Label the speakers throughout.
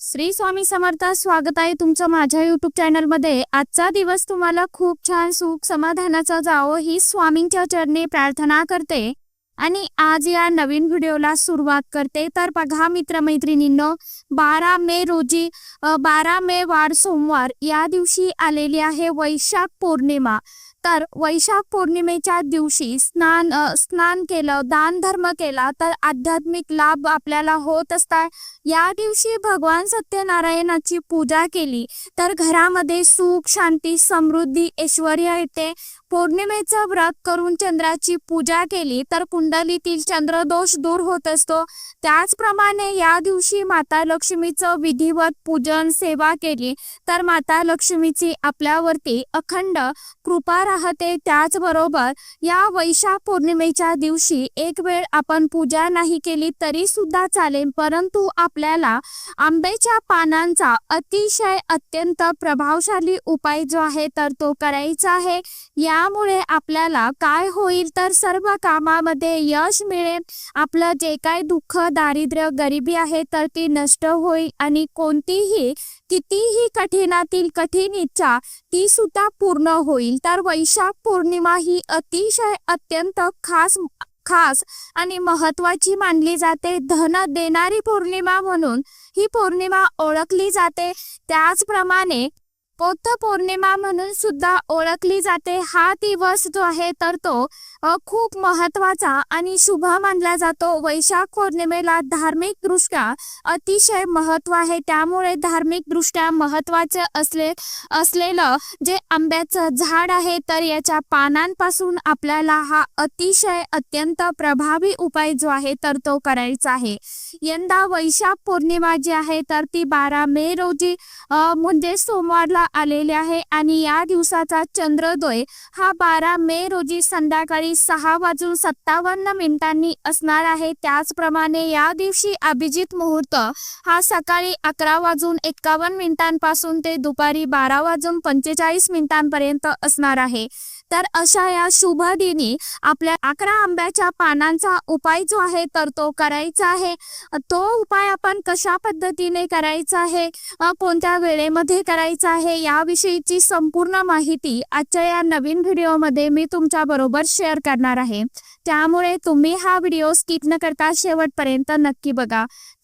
Speaker 1: श्री स्वामी समर्थ स्वागत आहे तुमचं माझ्या युट्यूब चॅनलमध्ये आजचा दिवस तुम्हाला खूप छान सुख समाधानाचा जावो ही स्वामींच्या चरणी प्रार्थना करते. आणि आज या नवीन व्हिडिओला सुरुवात करते. तर बघा मित्रमैत्रिणींनो बारा मे रोजी बारा मे वार सोमवार या दिवशी आलेली आहे वैशाख पौर्णिमा. तर वैशाख पौर्णिमेच्या दिवशी स्नान स्नान केलं दान धर्म केला तर आध्यात्मिक लाभ आपल्याला होत असतात या दिवशी भगवान सत्यनारायणाची पूजा केली तर घरामध्ये सुख शांती समृद्धी ऐश्वर येते. पौर्णिमेचं व्रत करून चंद्राची पूजा केली तर कुंडलीतील चंद्रदोष दूर होत असतो. त्याचप्रमाणे या दिवशी माता लक्ष्मीचं विधिवत पूजन सेवा केली तर माता लक्ष्मीची आपल्यावरती अखंड कृपा राहते. त्याचबरोबर या वैशाख पौर्णिमेच्या दिवशी एक वेळ आपण पूजा नाही केली तरी सुद्धा चालेल. परंतु आपल्याला आंब्याच्या पानांचा अतिशय अत्यंत प्रभावशाली उपाय जो आहे तर तो करायचा आहे. या त्यामुळे आपल्याला काय होईल तर सर्व कामामध्ये यश मिळेल. आपलं जे काय दुःख दारिद्र्य गरिबी आहे तर ती नष्ट होईल आणि कोणतीही कितीही कठीणातील कठीण इच्छा ती सुद्धा पूर्ण होईल. तर वैशाख पौर्णिमा ही अतिशय अत्यंत खास खास आणि महत्वाची मानली जाते. धन देणारी पौर्णिमा म्हणून ही पौर्णिमा ओळखली जाते. त्याचप्रमाणे बौद्ध पौर्णिमा म्हणून सुद्धा ओळखली जाते. हा दिवस जो आहे तर तो खूप महत्त्वाचा आणि शुभ मानला जातो. वैशाख पौर्णिमेला धार्मिक दृष्ट्या अतिशय महत्त्व आहे. त्यामुळे धार्मिक दृष्ट्या महत्त्वाचे असले असलेलं जे आंब्याचं झाड आहे तर याच्या पानांपासून आपल्याला हा अतिशय अत्यंत प्रभावी उपाय जो आहे तर तो करायचा आहे. यंदा वैशाख पौर्णिमा जी आहे तर ती बारा मे रोजी म्हणजे सोमवारला आलेले आहे आणि या दिवसाचा चंद्रोदय हा बारा मे रोजी संध्याकाळी सहा वाजून सत्तावन्न मिनिटांनी असणार आहे. त्याचप्रमाणे या दिवशी अभिजित मुहूर्त हा सकाळी अकरा वाजून एक्कावन्न मिनिटांपासून ते दुपारी बारा वाजून पंचेचाळीस मिनिटांपर्यंत असणार आहे. तर अशा या शुभ दिनी आपल्या अकरा आंब्याच्या पानांचा उपाय जो आहे तर तो करायचा आहे. तो उपाय आपण कशा पद्धतीने करायचा आहे कोणत्या वेळेमध्ये करायचा आहे याविषयीची संपूर्ण माहिती आजच्या या नवीन व्हिडिओमध्ये मी तुमच्या बरोबर शेअर करणार आहे. त्यामुळे तुम्ही हा व्हिडिओ स्किप न करता शेवटपर्यंत नक्की बघा.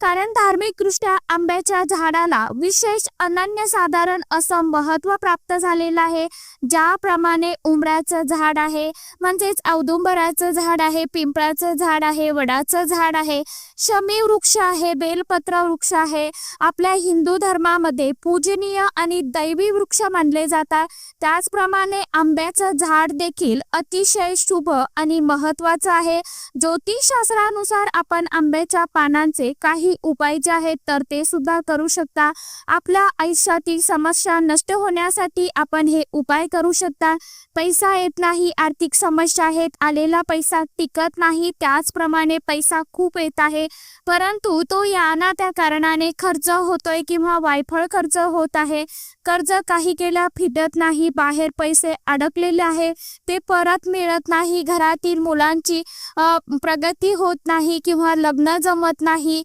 Speaker 1: कारण धार्मिकदृष्ट्या आंब्याच्या झाडाला विशेष अनन्यसाधारण असं महत्त्व प्राप्त झालेलं आहे. ज्याप्रमाणे उमराचं झाड आहे म्हणजेच औदुंबराचं झाड आहे पिंपळाचं झाड आहे वडाचं झाड आहे शमी वृक्ष आहे बेलपत्र वृक्ष आहे. आपल्या हिंदू धर्मामध्ये पूजनीय आणि दैवी वृक्ष मानले जातात. त्याचप्रमाणे आंब्याचं झाड देखील अतिशय शुभ आणि महत्वाचं आहे. ज्योतिषशास्त्रानुसार आपण आंब्याच्या पानांचे काही उपाय जे आहेत तर ते सुद्धा करू शकता. आपल्या आयुष्यातील समस्या नष्ट होण्यासाठी आपण हे उपाय करू शकता. पैसा येत नाही आर्थिक समस्या आहेत आलेला पैसा टिकत नाही त्याचप्रमाणे पैसा खूप येत आहे. परंतु तो या ना त्या कारणाने खर्च होतोय किंवा वायफळ खर्च होत आहे. कर्ज काही केल्या फिटत नाही बाहेर पैसे अडकलेले आहे ते परत मिळत नाही घरातील मुलांची प्रगती होत नाही किंवा लग्न जमत नाही.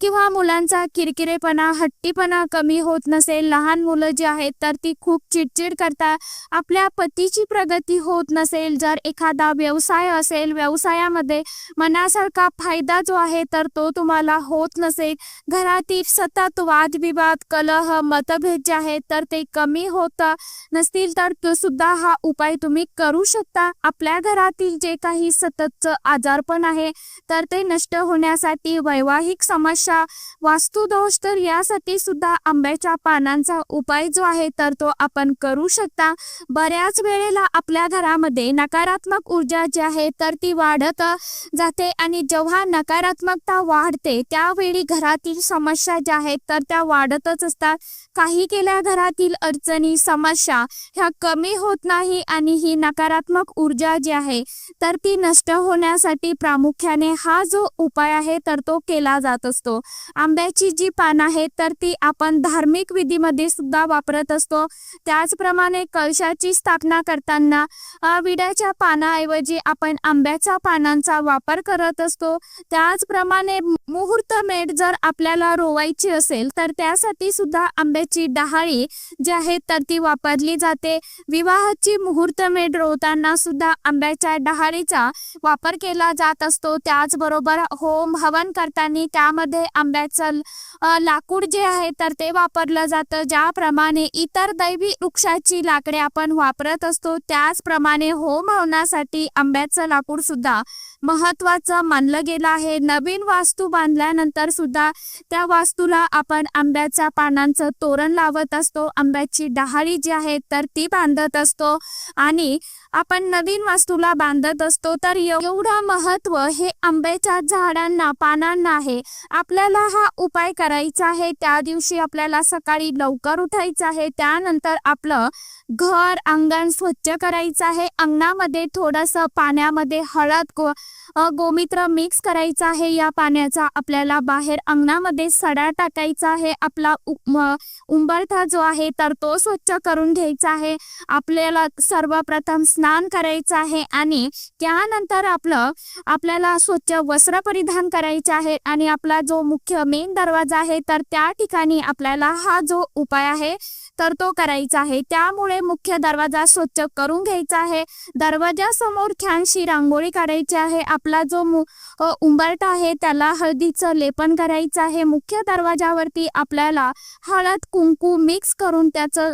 Speaker 1: किंवा मुलांचा किरकिरेपणा हट्टीपणा कमी होत नसेल लहान मुलं जी आहेत तर ती खूप चिडचिड करतात. आपल्या पतीची प्रगती होत नसेल जर एखादा व्यवसाय असेल व्यवसायामध्ये मनासारखा फायदा जो आहे तर तो तुम्हाला होत नसेल. घरातील सतत वादविवाद कलह मतभेद जे आहेत तर ते कमी होत नसतील तर तो सुद्धा हा उपाय तुम्ही करू शकता. आपल्या घरातील जे काही सततचं आजारपण आहे तर ते नष्ट होण्यासाठी वैवाहिक समस्या वास्तुदोष तर यासाठी सुद्धा आंब्याच्या पानांचा उपाय जो आहे तर तो आपण करू शकता. बऱ्याच वेळेला आपल्या घरामध्ये नकारात्मक ऊर्जा जी आहे तर ती वाढत जाते आणि जेव्हा नकारात्मकता वाढते त्यावेळी घरातील समस्या ज्या आहेत तर त्या वाढतच असतात. काही केल्या घरातील अडचणी समस्या ह्या कमी होत नाही आणि ही नकारात्मक ऊर्जा जी आहे तर ती नष्ट होण्यासाठी प्रामुख्याने हा जो उपाय आहे तर तो केला जात असतो. आंब्याची जी पानं आहेत तर ती आपण धार्मिक विधीमध्ये सुद्धा वापरत असतो. त्याचप्रमाणे कळशाची स्थापना करताना विड्याच्या पानाऐवजी आपण आंब्याच्या पानांचा वापर करत असतो. त्याचप्रमाणे मुहूर्त मेढ जर आपल्याला रोवायची असेल तर त्यासाठी सुद्धा आंब्याची डहाळी जी आहे तर ती वापरली जाते. विवाहाची मुहूर्त मेढ रोवताना सुद्धा आंब्याच्या डहाळीचा वापर केला जात असतो. त्याचबरोबर होम हवन करताना त्यामध्ये आंब्याचं लाकूड जे आहे तर ते वापरलं जातं. ज्याप्रमाणे इतर दैवी वृक्षाची लाकडे आपण वापरत असतो त्याचप्रमाणे होम हवनासाठी आंब्याचं लाकूड सुद्धा महत्वाचं मानलं गेलं आहे. नवीन वास्तू बांधल्यानंतर सुद्धा त्या वास्तूला आपण आंब्याच्या पानांचं तोरण लावत असतो. आंब्याची डहाळी जी आहे तर ती बांधत असतो. आणि आपण नवीन वास्तूला बांधत असतो तर एवढं महत्त्व हे आंब्याच्या झाडांना पानांना आहे. आपल्याला हा उपाय करायचा आहे. त्या दिवशी आपल्याला सकाळी लवकर उठायचं आहे. त्यानंतर आपलं घर अंगण स्वच्छ करायचं आहे. अंगणामध्ये थोडंसं पाण्यामध्ये हळद गो गोमित्र मिक्स करायचं आहे. या पाण्याचा आपल्याला बाहेर अंगणामध्ये सडा टाकायचा आहे. आपला उ- उंबरठा जो आहे तर तो स्वच्छ करून घ्यायचा आहे. आपल्याला सर्वप्रथम स्नान करायचं आहे आणि त्यानंतर आपलं आपल्याला स्वच्छ वस्त्र परिधान करायचे आहे आणि आपला जो मुख्य मेन दरवाजा आहे तर त्या ठिकाणी आपल्याला हा जो उपाय आहे तर तो करायचा आहे. त्यामुळे मुख्य दरवाजा स्वच्छ करून घ्यायचा आहे. दरवाजासमोर छानशी रांगोळी काढायची आहे. आपला जो मु उंबरठा आहे त्याला हळदीचं लेपन करायचं आहे. मुख्य दरवाजावरती आपल्याला हळद कुंकू मिक्स करून त्याचं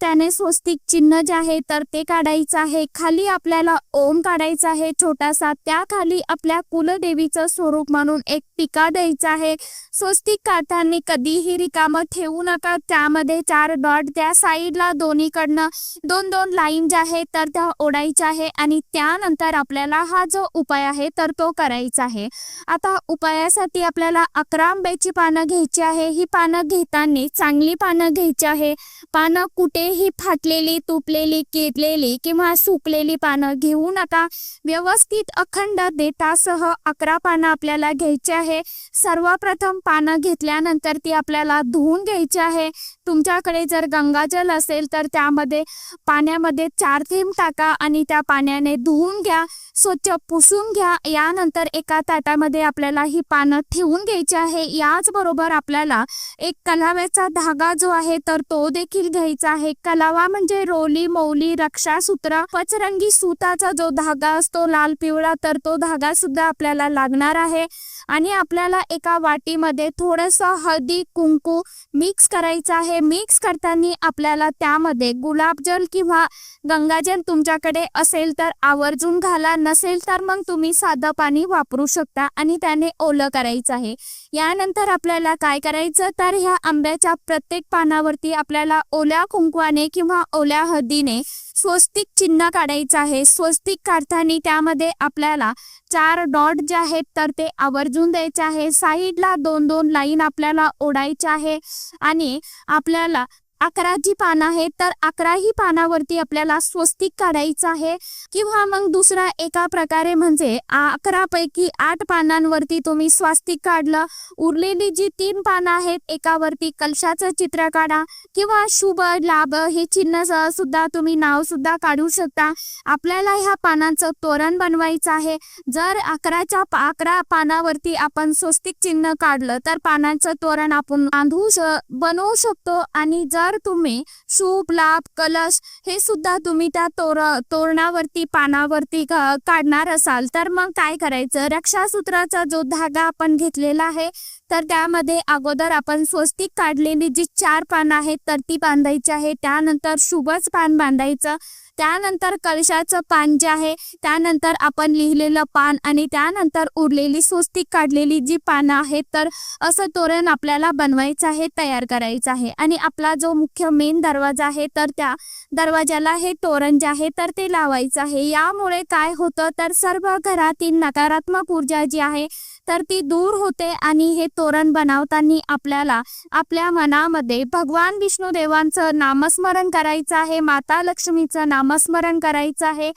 Speaker 1: त्याने स्वस्तिक चिन्ह जे आहे तर ते काढायचं आहे. खाली आपल्याला ओम काढायचा आहे छोटासा. त्या खाली आपल्या कुलदेवीचं स्वरूप म्हणून एक टीका द्यायचा आहे. स्वस्तिक काढताना कधीही रिकामं ठेवू नका. त्यामध्ये चार डॉट त्या साईडला दोन्हीकडनं दोन दोन लाईन ज्या आहेत तर त्या ओढायच्या आहे आणि त्यानंतर आपल्याला हा जो उपाय आहे तर तो करायचा आहे. आता उपायासाठी आपल्याला अकरा आंब्याची पानं घ्यायची आहे. ही पानं घेताना चांगली पानं घ्यायची आहे. पानं कुठेही फाटलेली तुपलेली केलेली किंवा सुकलेली पानं घेऊन आता व्यवस्थित अखंड देठासह अकरा पानं आपल्याला घ्यायची आहे. सर्वप्रथम पानं घेतल्यानंतर ती आपल्याला धुवून घ्यायची आहे. तुमच्याकडे जर गंगाजल असेल तर त्यामध्ये पाण्यामध्ये चार थेंब टाका आणि त्या पाण्याने धुवून घ्या स्वच्छ पुसून घ्या. यानंतर एका ताटामध्ये आपल्याला ही पानं ठेवून घ्यायची आहे. याचबरोबर आपल्याला एक कलाव्याचा धागा जो आहे तर तो देखील घ्यायचा आहे. कलावा म्हणजे रोली मौली रक्षासूत्र पचरंगी सुताचा जो धागा असतो लाल पिवळा तर तो धागा सुद्धा आपल्याला लागणार आहे. आणि आपल्याला एका वाटीमध्ये थोडंसं हळदी कुंकू मिक्स करायचं आहे. मिक्स करताना आपल्याला त्यामध्ये गुलाबजल किंवा गंगाजल तुमच्याकडे असेल तर आवर्जून घाला. नसेल तर मग तुम्ही साधं पाणी वापरू शकता आणि त्याने ओलं करायचं आहे. यानंतर आपल्याला काय करायचं? तर ह्या आंब्याच्या प्रत्येक पानावरती आपल्याला ओल्या कुंकवाने किंवा ओल्या हळदीने स्वस्तिक चिन्ह काढायचं आहे. स्वस्तिक काढताना त्यामध्ये आपल्याला चार डॉट जे आहेत तर ते आवर्जून द्यायचे आहे. साईडला दोन दोन लाईन आपल्याला ओढायचे आहे. आणि आपल्याला अकरा जी पानं आहेत तर अकराही पानावरती आपल्याला स्वस्तिक काढायचं आहे. किंवा मग दुसरा एका प्रकारे म्हणजे अकरा पैकी आठ पानांवरती तुम्ही स्वास्तिक काढलं. उरलेली जी तीन पानं आहेत एकावरती कलशाचं चित्र काढा. किंवा शुभ लाभ हे चिन्ह सुद्धा तुम्ही नाव सुद्धा काढू शकता. आपल्याला ह्या पानांचं तोरण बनवायचं आहे. जर अकराच्या पा- अकरा पानावरती आपण स्वस्तिक चिन्ह काढलं तर पानांचं तोरण आपण बांधू श बनवू शकतो. आणि जर तुम्ही सूप लाभ कलश हे सुद्धा तुम्ही त्या तोर तोरणावरती पानावरती काढणार असाल. तर मग काय करायचं? रक्षासूत्राचा जो धागा आपण घेतलेला आहे तर त्यामध्ये अगोदर आपण स्वस्तिक काढलेली जी चार पानं आहेत तर ती बांधायची आहे. त्यानंतर शुभच पान बांधायचं. त्यानंतर कलशाचं पान जे आहे त्यानंतर आपण लिहिलेलं पान आणि त्यानंतर उरलेली स्वस्तिक काढलेली जी पानं आहेत तर असं तोरण आपल्याला बनवायचं आहे तयार करायचं आहे. आणि आपला जो मुख्य मेन दरवाजा आहे तर त्या दरवाजाला हे तोरण जे आहे तर ते लावायचं आहे. यामुळे काय होतं तर सर्व घरातील नकारात्मक ऊर्जा जी आहे तर ती दूर होते आणि हे तोरण बनवताना आपल्याला आपल्या मनामध्ये भगवान विष्णू देवांचं नामस्मरण करायचं आहे माता लक्ष्मीचं नामस्मरण करायचं आहे.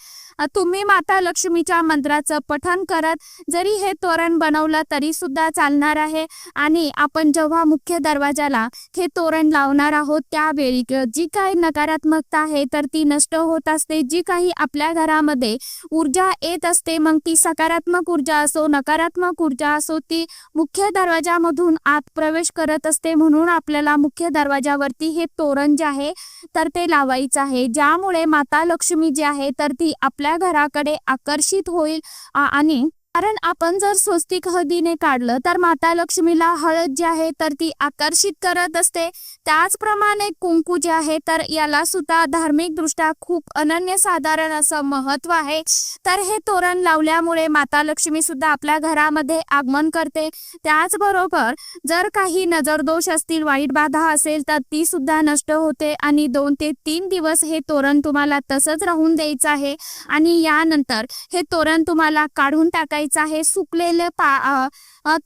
Speaker 1: तुम्ही माता लक्ष्मीच्या मंत्राचं पठण करत जरी हे तोरण बनवलं तरी सुद्धा चालणार आहे. आणि आपण जेव्हा मुख्य दरवाजाला हे तोरण लावणार आहोत त्यावेळी जी काही नकारात्मकता आहे तर ती नष्ट होत असते. जी काही आपल्या घरामध्ये ऊर्जा येत असते मग ती सकारात्मक ऊर्जा असो नकारात्मक ऊर्जा असो ती मुख्य दरवाजामधून आत प्रवेश करत असते म्हणून आपल्याला मुख्य दरवाजावरती हे तोरण जे आहे तर ते लावायचं आहे. ज्यामुळे माता लक्ष्मी जी आहे तर ती आपल्या घराकडे आकर्षित होईल आणि कारण आपण जर स्वस्तिक हळदीने काढलं तर माता लक्ष्मीला हळद जी आहे तर ती आकर्षित करत असते. त्याचप्रमाणे कुंकू जे आहे तर याला सुद्धा धार्मिक दृष्ट्या खूप अनन्यसाधारण असं महत्त्व आहे. तर हे तोरण लावल्यामुळे माता लक्ष्मी सुद्धा आपल्या घरामध्ये आगमन करते. त्याचबरोबर जर काही नजरदोष असतील वाईट बाधा असेल तर ती सुद्धा नष्ट होते आणि दोन ते तीन दिवस हे तोरण तुम्हाला तसंच राहून द्यायचं आहे. आणि यानंतर हे तोरण तुम्हाला काढून टाकायचं आहे. सुकलेले पा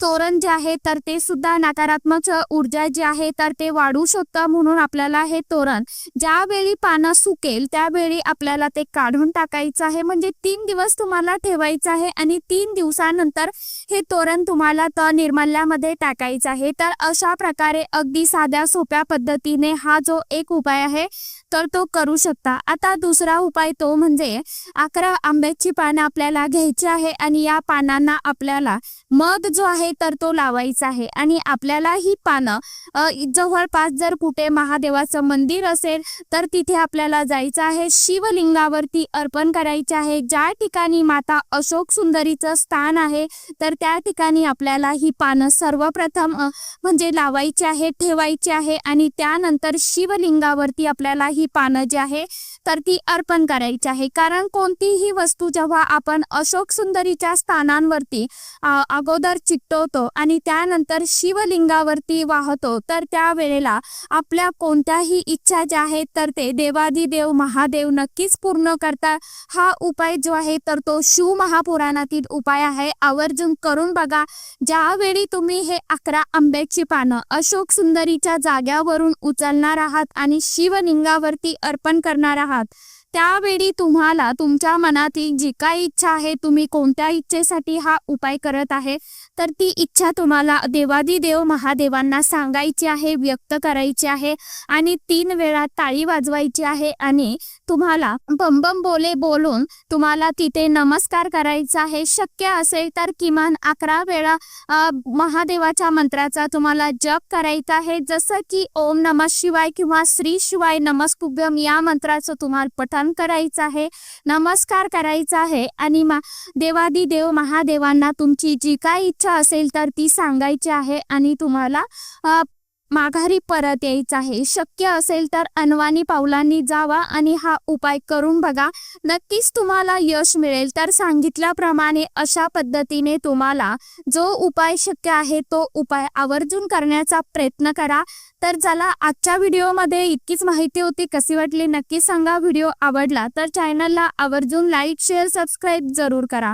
Speaker 1: तोरण जे आहे तर ते सुद्धा नकारात्मक ऊर्जा जी आहे तर ते वाढू शकतं म्हणून आपल्याला हे तोरण ज्यावेळी पानं सुकेल त्यावेळी आपल्याला ते काढून टाकायचं आहे. म्हणजे तीन दिवस तुम्हाला ठेवायचं आहे आणि तीन दिवसानंतर हे तोरण तुम्हाला त निर्मल्यामध्ये टाकायचं आहे. तर अशा प्रकारे अगदी साध्या सोप्या पद्धतीने हा जो एक उपाय आहे तर तो करू शकता. आता दुसरा उपाय तो म्हणजे अकरा आंब्याची पानं आपल्याला घ्यायची आहे आणि या पानांना आपल्याला मध जो आहे तर तो लावायचा आहे. आणि आपल्याला ही पानं जवळपास जर कुठे महादेवाचं मंदिर असेल तर तिथे आपल्याला जायचं आहे. शिवलिंगावरती अर्पण करायचे आहे. ज्या ठिकाणी माता अशोक सुंदरीचं स्थान आहे तर त्या ठिकाणी आपल्याला ही पानं सर्वप्रथम म्हणजे लावायची आहे ठेवायची आहे. आणि त्यानंतर शिवलिंगावरती आपल्याला ही ही पानं जी आहे तर ती अर्पण करायची आहे. कारण कोणतीही वस्तू जेव्हा आपण अशोक सुंदरीच्या स्थानांवरती अगोदर चिकटवतो आणि त्यानंतर शिवलिंगावरती वाहतो तर त्यावेळेला आपल्या कोणत्याही इच्छा ज्या आहेत तर ते देवादिदेव महादेव नक्कीच पूर्ण करतात. हा उपाय जो आहे तर तो शिव महापुराणातील उपाय आहे. आवर्जून करून बघा ज्यावेळी तुम्ही हे अकरा आंब्याची पानं अशोक सुंदरीच्या जाग्यावरून उचलणार आहात आणि शिवलिंगावरती अर्पण करणार आहात आहात. त्यावेळी तुम्हाला तुमच्या मनातील जी काही इच्छा आहे तुम्ही कोणत्या इच्छेसाठी हा उपाय करत आहे तर ती इच्छा तुम्हाला देवादिदेव महादेवांना सांगायची आहे व्यक्त करायची आहे आणि तीन वेळा ताळी वाजवायची आहे आणि तुम्हाला बम बम बोले बोलून तुम्हाला तिथे नमस्कार करायचा आहे. शक्य असेल तर किमान अकरा वेळा महादेवाच्या मंत्राचा तुम्हाला जप करायचा आहे. जसं की ओम नमः शिवाय किंवा श्री शिवाय नमस्कुभ्यम या मंत्राचं तुम्हाला पठण करायचं आहे नमस्कार करायचा आहे आणि मा देवादी देव महादेवांना तुमची जी काय इच्छा असेल तर ती सांगायची आहे आणि तुम्हाला माघारी परत यायचं आहे. शक्य असेल तर अनवानी पावलांनी जावा आणि हा उपाय करून बघा. नक्कीच तुम्हाला यश मिळेल. तर सांगितल्याप्रमाणे अशा पद्धतीने तुम्हाला जो उपाय शक्य आहे तो उपाय आवर्जून करण्याचा प्रयत्न करा. तर चला आजच्या व्हिडिओमध्ये इतकीच माहिती होती. कशी वाटली नक्की सांगा. व्हिडिओ आवडला तर चॅनलला आवर्जून लाईक शेअर सबस्क्राईब जरूर करा.